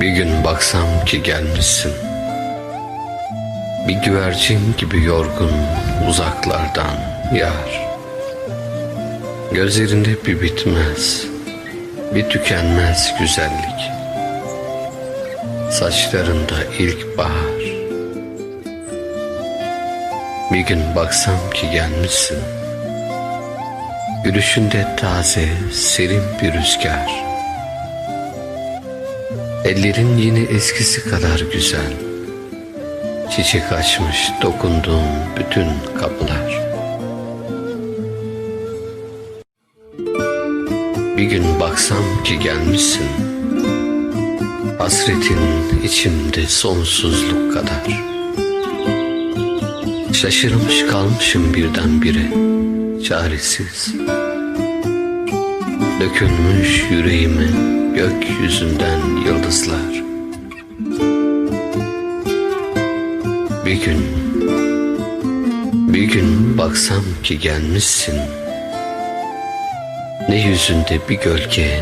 Bir gün baksam ki gelmişsin. Bir güvercin gibi yorgun uzaklardan yar. Gözlerinde bir bitmez Bir tükenmez güzellik. Saçlarında ilk bahar. Bir gün baksam ki gelmişsin. Gülüşünde taze, serin bir rüzgar Ellerin yine eskisi kadar güzel. Çiçek açmış dokunduğun bütün kapılar. Bir gün baksam ki gelmişsin. Hasretin içimde sonsuzluk kadar. Şaşırmış kalmışım birdenbire Çaresiz. Dökülmüş yüreğime gökyüzünden yıldızlar. Bir gün Bir gün baksam ki gelmişsin. Ne yüzünde bir gölge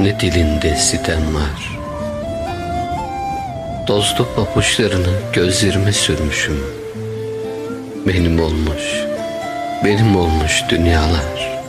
Ne dilinde sitem var. Tozlu papuçlarını gözlerime sürmüşüm. Benim olmuş Benim olmuş dünyalar